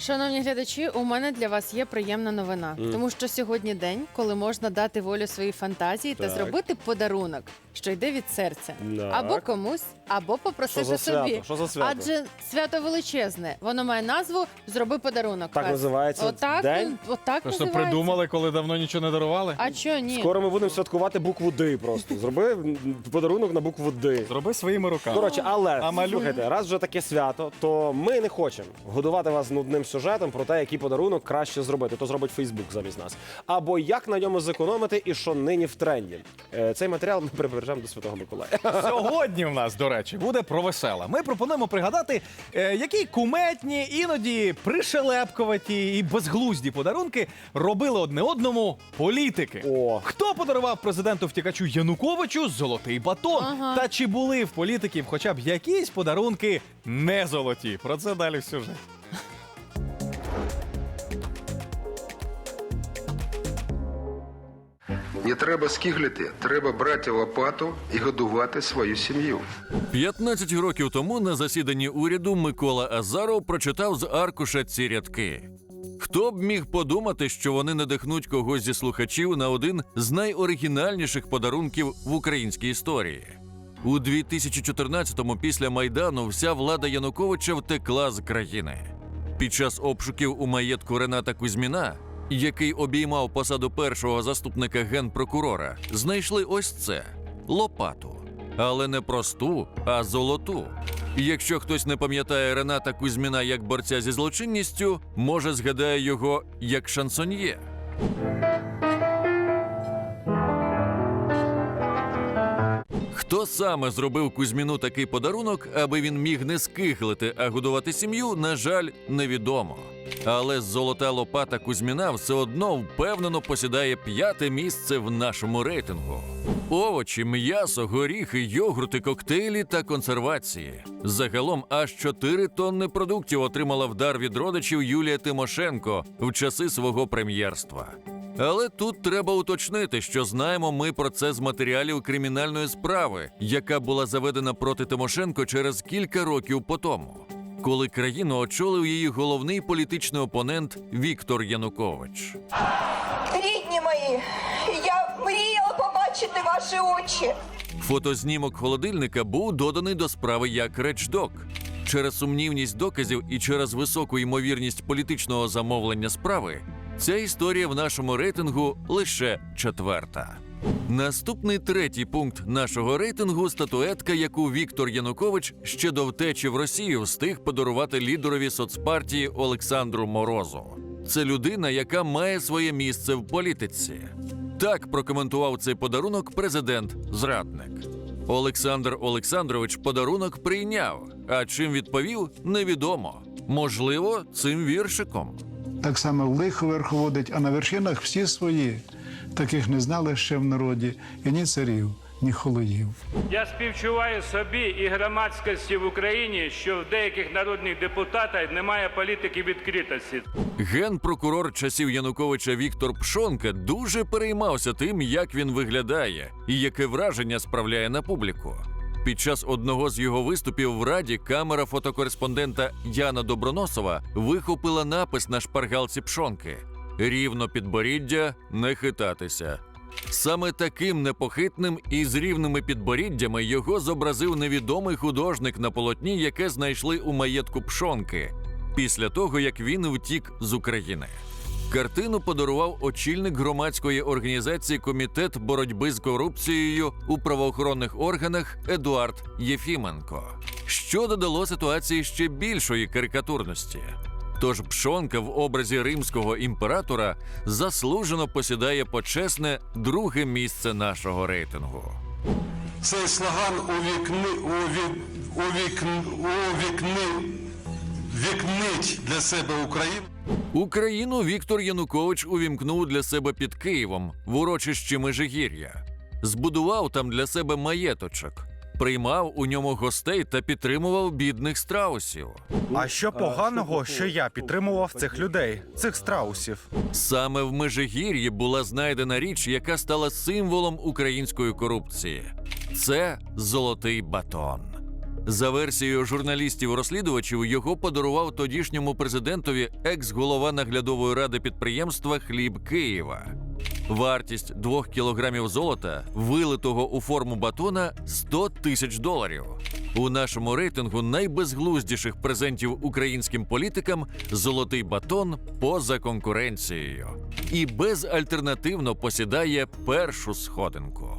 Шановні глядачі, у мене для вас є приємна новина, тому що сьогодні день, коли можна дати волю своїй фантазії та Так. зробити подарунок, що йде від серця, Так. або комусь, або Що попросити за собі. Що за свято? Адже свято величезне, воно має назву Зроби подарунок. Так називається Отак, день? він- отак Просто називається. придумали, коли давно нічого не дарували. А чо ні? Скоро ми будемо святкувати букву Д просто. Зроби м, подарунок на букву Д. Зроби своїми руками. Коротше, але А слухайте, раз вже таке свято, то ми не хочемо годувати вас нудним сюжетом про те, який подарунок краще зробити. То зробить Фейсбук замість нас. Або як на ньому зекономити і що нині в тренді. Е, Цей матеріал ми прибережемо до Святого Миколая. Сьогодні в нас, до речі, буде про веселе. Ми пропонуємо пригадати, е, які куметні, іноді пришелепкуваті і безглузді подарунки робили одне одному політики. О. Хто подарував президенту втікачу Януковичу золотий батон? Ага. Та чи були в політиків хоча б якісь подарунки не золоті? Про це далі в сюжеті. Не треба скиглити, треба брати лопату і годувати свою сім'ю. 15 років тому на засіданні уряду Микола Азаров прочитав з аркуша ці рядки. Хто б міг подумати, що вони надихнуть когось зі слухачів на один з найоригінальніших подарунків в українській історії? У 2014-му після майдану вся влада Януковича втекла з країни. Під час обшуків у маєтку Рената Кузьміна, який обіймав посаду першого заступника генпрокурора, знайшли ось це лопату. Але не просту, а золоту. Якщо хтось не пам'ятає Рената Кузьміна як борця зі злочинністю, може згадає його як шансоньє. Хто саме зробив Кузьміну такий подарунок, аби він міг не скиглити, а годувати сім'ю, на жаль, невідомо. Але золота лопата Кузьміна все одно впевнено посідає п'яте місце в нашому рейтингу. Овочі, м'ясо, горіхи, йогурти, коктейлі та консервації. Загалом аж 4 тонни продуктів отримала в дар від родичів Юлія Тимошенко в часи свого прем'єрства. Але тут треба уточнити, що знаємо ми про це з матеріалів кримінальної справи, яка була заведена проти Тимошенко через кілька років по тому, коли країну очолив її головний політичний опонент Віктор Янукович. Рідні мої, я мріяла побачити ваші очі. Фотознімок холодильника був доданий до справи як речдок. Через сумнівність доказів і через високу ймовірність політичного замовлення справи, ця історія в нашому рейтингу лише четверта. Наступний третій пункт нашого рейтингу статуетка, яку Віктор Янукович ще до втечі в Росію встиг подарувати лідерові соцпартії Олександру Морозу. Це людина, яка має своє місце в політиці. Так прокоментував цей подарунок президент-зрадник. Олександр Олександрович подарунок прийняв, а чим відповів, невідомо. Можливо, цим віршиком. Так само лихо верховодить, а на вершинах всі свої. Таких не знали ще в народі і ні царів, ні холоїв. Я співчуваю собі і громадськості в Україні, що в деяких народних депутатів немає політики відкритості. Генпрокурор часів Януковича Віктор Пшонка дуже переймався тим, як він виглядає і яке враження справляє на публіку. Під час одного з його виступів в раді камера фотокореспондента Яна Доброносова вихопила напис на шпаргалці Пшонки: Рівно підборіддя не хитатися. Саме таким непохитним і з рівними підборіддями його зобразив невідомий художник на полотні, яке знайшли у маєтку Пшонки після того, як він втік з України. Картину подарував очільник громадської організації Комітет боротьби з корупцією у правоохоронних органах Едуард Єфіменко, що додало ситуації ще більшої карикатурності. Тож пшонка в образі римського імператора заслужено посідає почесне друге місце нашого рейтингу. Цей слоган увікни, уві, увікн, увікни, вікнить для себе Україну. Україну Віктор Янукович увімкнув для себе під Києвом в урочищі Межигір'я, збудував там для себе маєточок, приймав у ньому гостей та підтримував бідних страусів. А що поганого, що я підтримував цих людей, цих страусів? Саме в Межигір'ї була знайдена річ, яка стала символом української корупції. Це золотий батон. За версією журналістів-розслідувачів, його подарував тодішньому президентові екс-голова наглядової ради підприємства Хліб Києва. Вартість двох кілограмів золота, вилитого у форму батона 100 тисяч доларів. У нашому рейтингу найбезглуздіших презентів українським політикам золотий батон поза конкуренцією і безальтернативно посідає першу сходинку.